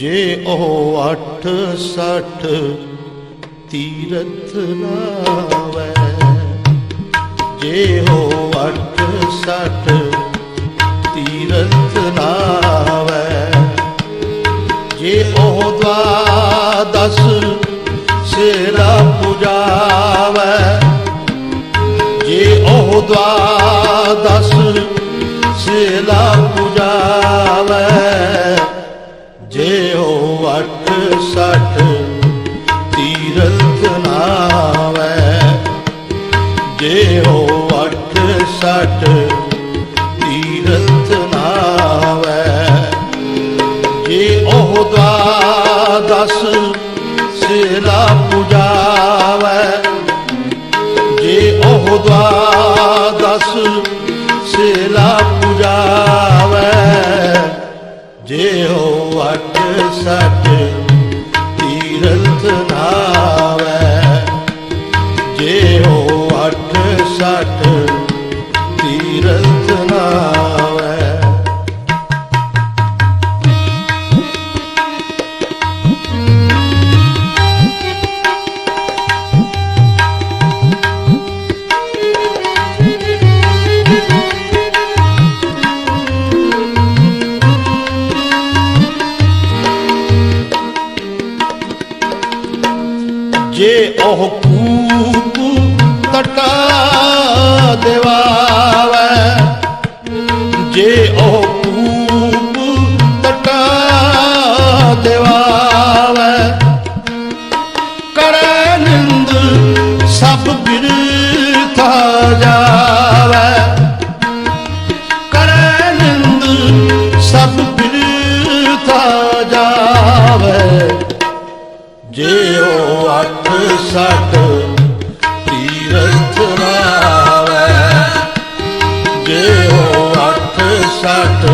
ਜੇ ਉਹ ਅੱਠ ਸੱਠ ਤੀਰਥ ਲਾਵੈ, ਜੇ ਉਹ ਅੱਠ ਸੱਠ ਤੀਰਥ ਲਾਵੈ, ਜੇ ਉਹ ਦਸ ਸੇਰਾ ਪੁਜਾਵੈ, ਜੇ ਉਹ ਦਸ ਜੇ ਹੋ ਅੱਠ ਸੱਠ ਜੇ ਉਹ ਕੂਪ ਤਟਾ ਦੇਵਾਵੈ ਜੇ ਉਹ ਅੱਠ ਤੀਰਥ ਨਾਵੈ ਜੇ ਉਹ ਅੱਠ ਸੱਠ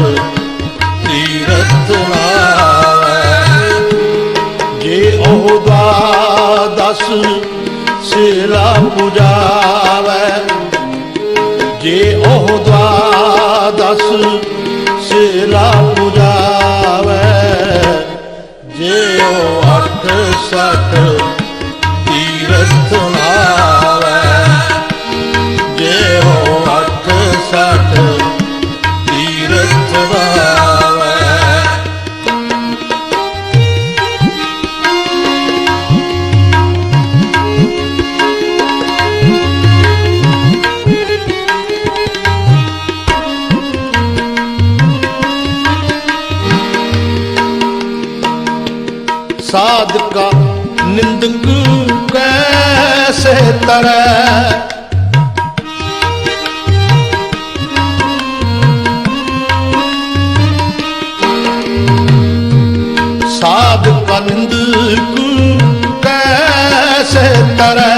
ਤੀਰਥ ਨਾਵੈ ਜੇ ਉਹ ਦਸ ਸੇਲਾ ਪੁਜਾਵੈ। ਜੇ ਉਹ ਦਸ ਸੇਲਾ ਪੁਜਾਵੈ। ਜੇ ਉਹ ਅੱਠ ਸੱਠ ਨਿੰਦਕ ਕੈਸੇ ਤਰੈ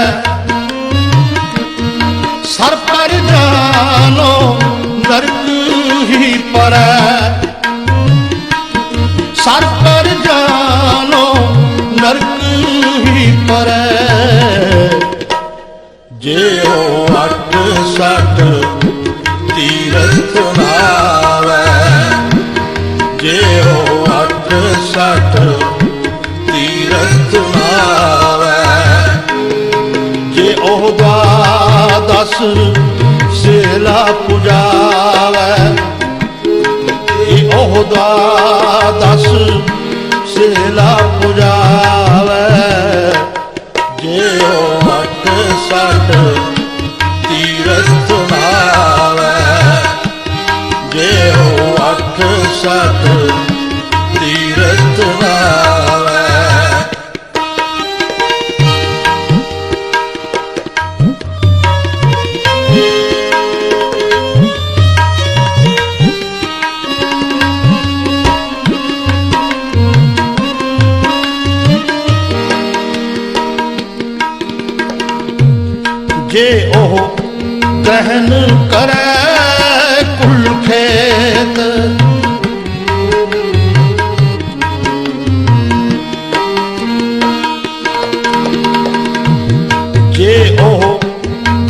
ਸਰ ਪਰ ਜਾਨੋ ਨਰਕ ਹੀ ਪਰੈ ਸਰ ਪਰ ਦਸ ਸੇਲਾ ਪੁਜਾਵੈ। ਇਹ ਉਹ ਦਸ ਸੇਲਾ ਪੁਜਾਵੈ। ਜੇ ਉਹ ਅੱਠ ਸੱਠ ਤੀਰਥ ਨਾਵੈ। ਜੇ ਉਹ ਅੱਠ ਸੱਠ ਤੀਰਥ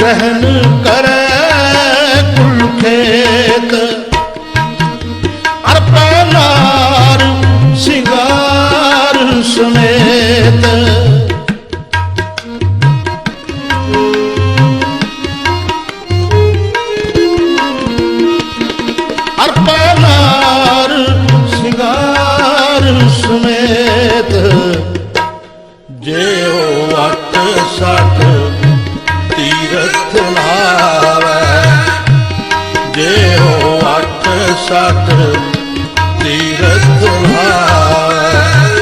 ਰਹਿਨ ਕਰੈ ਕੁਲ ਖੇਤ। ਅਰ ਸਿੰਗਾਰ ਸਮੇਤ। ਅਰਪਨਾਰ ਸਿੰਗਾਰ ਸਮੇਤ। ਜੇ ਹੋ ਵਟ ਸਤ ਤੀਰਥ ਲਾਵੈ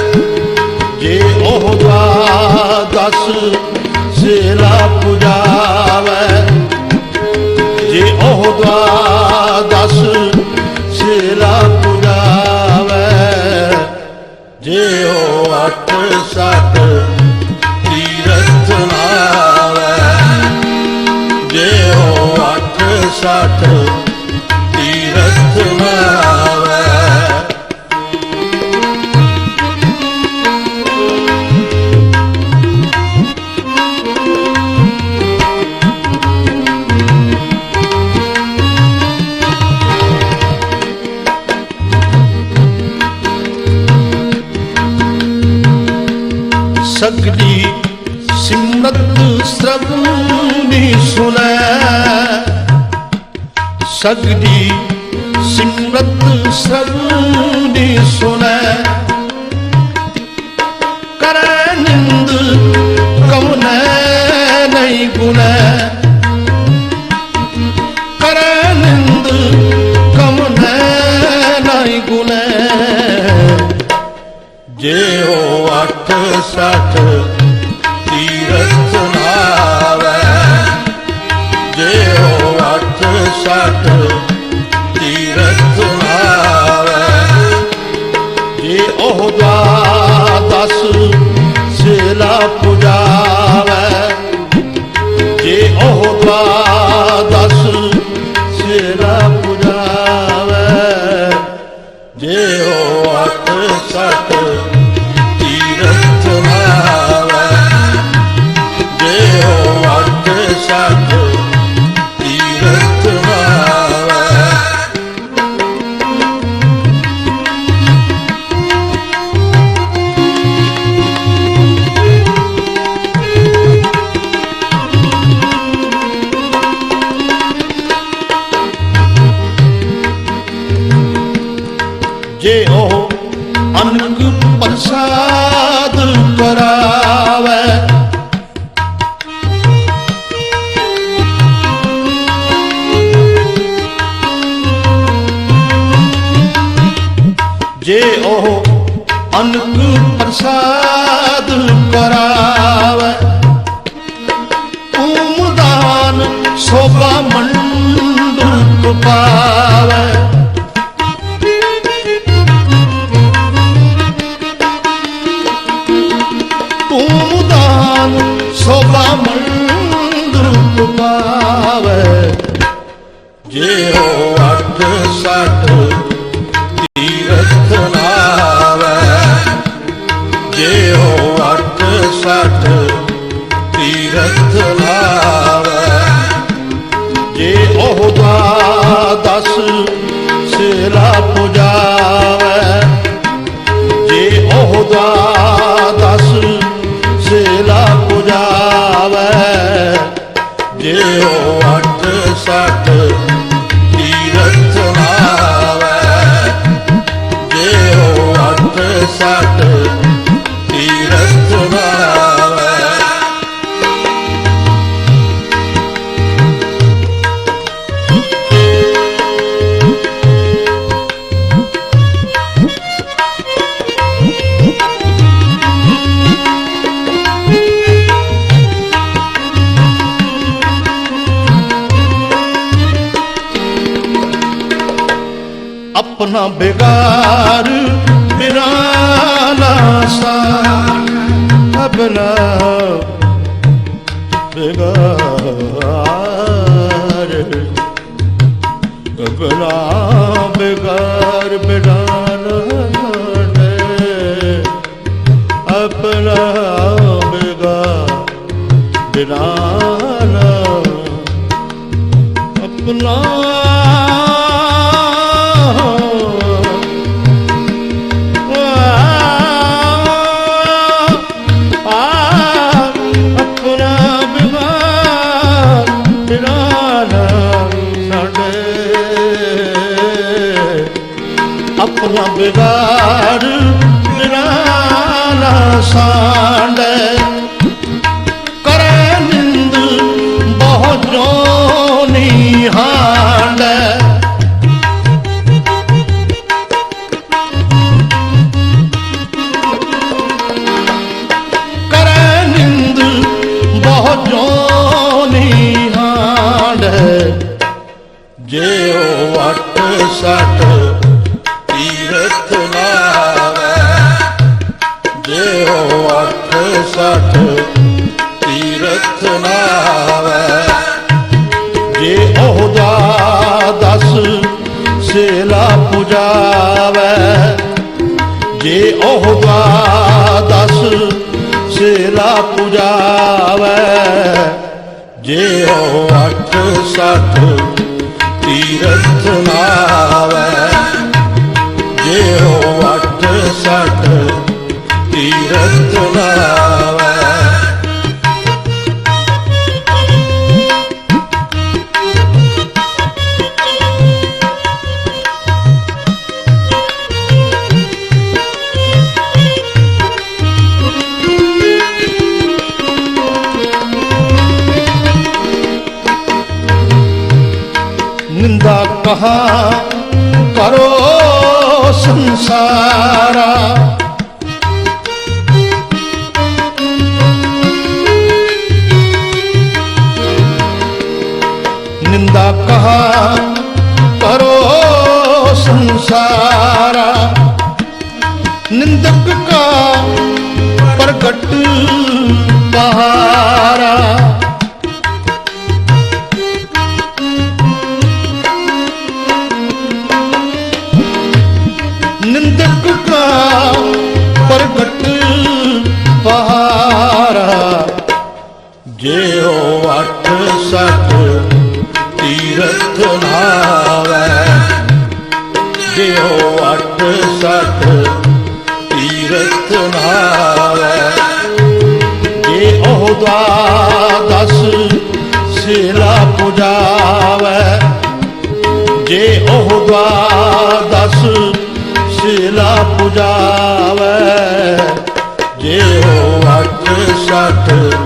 ਜੇ ਉਹ ਦਸ ਸੇਲਾ ਪੁਜਾਵੈ। ਜੇ ਉਹ ਦਸ ਸੇਲਾ ਪੁਜਾਵੈ। ਜੇ ਉਹ ਅੱਠ ਸਤ ਤੀਰਥ ਲਾਵੈ ਜੇ ਉਹ ਅੱਠ ਸਤ ਸਗਲੀ ਸਿਮਰਤ ਸਰਵਨੀ ਸੁਨੈ ਕਰੈ ਨਿੰਦ ਕਉਨੈ ਨਹੀਂ ਗੁਨੈ ਕਰੈ ਨਿੰਦ ਕਉਨੈ ਨਹੀਂ ਗੁਨੈ ਜੇ ਉਹ ਅੱਠ ਸੱਠ ਜੇ ਪ੍ਰਸਾਦ ਕਰਾਵੈ ਉਮਦਾਨ ਸੋਭਾ ਮੰਡ ਅੱਠ ਤੀਰਥ ਨਾਵੈ। ਜੇ ਉਹ ਦਸ ਸੇਲਾ ਪੁਜਾਵੈ। ਨਾ ਬੇਗਾਰ ਬਿਨਾ ਨਾ ਸਾ ਅਬਨਾ ਆਪਣਾ ਬਿਗਾੜ ਬਿਰਾਨਾ ਸਾਡੇ ਕਰੈ ਨਿੰਦ ਬਹੁ ਜੋਨੀ ਹਾਂਡ ਸੱਠ ਨਾਵੇ ਦੇਹੋ ਅਠ ਸੱਠ ਤੀਰਥ ਨਾਵੇ ਜੇ ਉਹਦਾ ਦਸ ਸੇਲਾ ਪੁਜਾਵੇ। ਜੇ ਸੇਲਾ ਪੁਜਾਵੇ। ਜੇ ਉਹ ਅੱਠ ਸੱਠ ਤੀਰਥ ਨਾਵੇ ਸੱਠ ਜੇ ਹੋ ਅੱਠ ਸੱਠ ਤੀਰਥ ਨਾਵੇ। ਜੇ ਅੱਠ ਸੱਠ ਤੀਰਥ ਨਾਵੇ। ਜੇ ਉਹ ਦਸ ਸੇਲਾ ਪੁਜਾਵੇ। ਜੇ ਉਹ ਦਸ ਸੇਲਾ ਪੁਜਾਵੇ। ਜੇ ਉਹ ਅੱਠ ਸੱਠ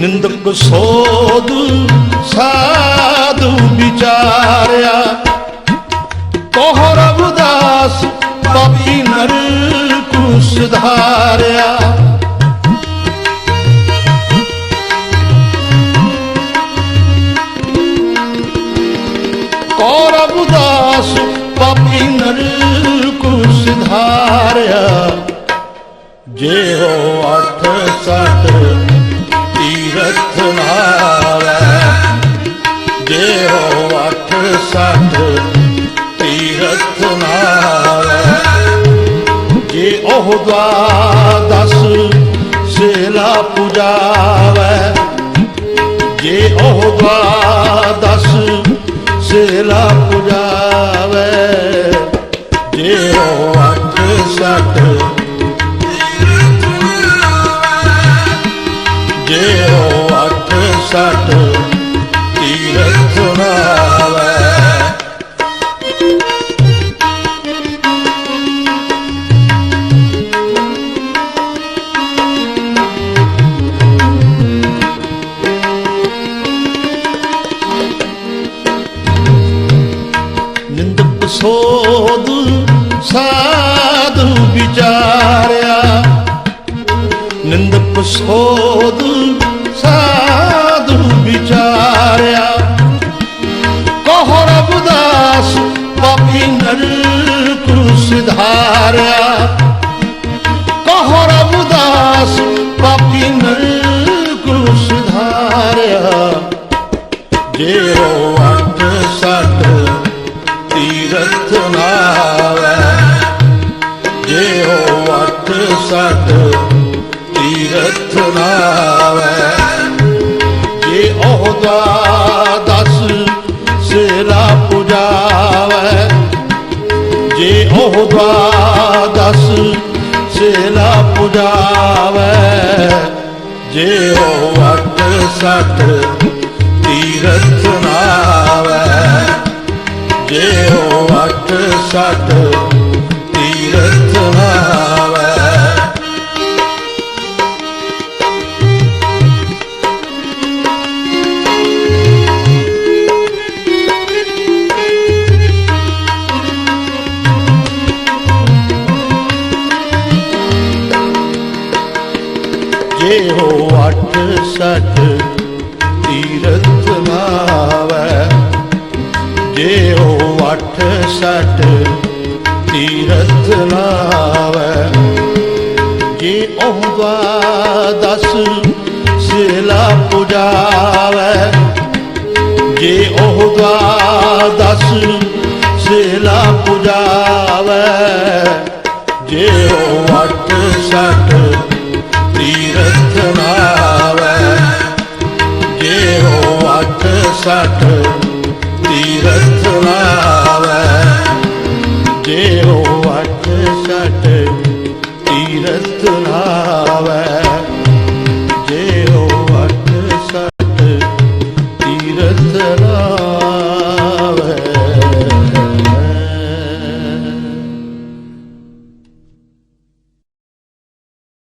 ਨਿੰਦਕ ਸੋਧ ਸਾਧੂ ਵਿਚਾਰਿਆ। ਕੋਹ ਰਬਦਾਸ ਪਾਪੀ ਨਰ ਕੋ ਸੁਧਾਰਿਆ ਕੌਰਵ ਦਾਸ ਪਾਪੀ ਨਰ ਕੋ ਸਿਧਾਰਿਆ ਜੇ ਹੋ ਅੱਠ ਸੱਠ ਤੀਰਥ ਨਾਵੇ ਜੇ ਹੋ ਅੱਠ ਸੱਠ ਤੀਰਥ ਨਾਵੇ ਜੇ ਉਹ ਦਸ ਸੇਲਾ ਪੁਜਾਵੇ, ਜੇ ਉਹ ਦਸ ਸੇਲਾ ਪੁਜਾਵੇ, ਜੇ ਉਹ ਅੱਠ ਸੱਠ ਅੱਠ ਪਾਪੀ ਨਰ ਕੋ ਸਿਧਾਰਿਆ ਕਹ ਰਬਦਾਸ ਪਾਪੀ ਨਰ ਕੋ ਸਿਧਾਰਿਆ ਜੇ ਜੇ ਉਹ ਦਸ ਸੇਲਾ ਪੁਜਾਵੇ। ਜੇ ਹੋ ਅੱਠ ਸੱਠ ਤੀਰਥ ਨਾਵੇ। ਜੇ ਹੋ ਅੱਠ ਸੱਠ ਤੀਰਥ ਨਾਵੇ। ਜੇ ਹੋ ਅੱਠ ਸੱਠ ਤੀਰਥ ਨਾਵੈ। ਜੇ ਹੋ ਅੱਠ ਸੱਠ ਤੀਰਥ ਨਾਵੈ। ਜੇ ਉਹ ਦਸ ਸੇਲਾ ਪੁਜਾਵੈ। ਜੇ ਉਹ ਦਸ ਸੇਲਾ ਪੁਜਾਵੈ। ਜੇ ਉਹ ਅੱਠ ਸੱਠ ਸੁਣਾਵੇ। ਜੇ ਹੋ ਅੱਠ 60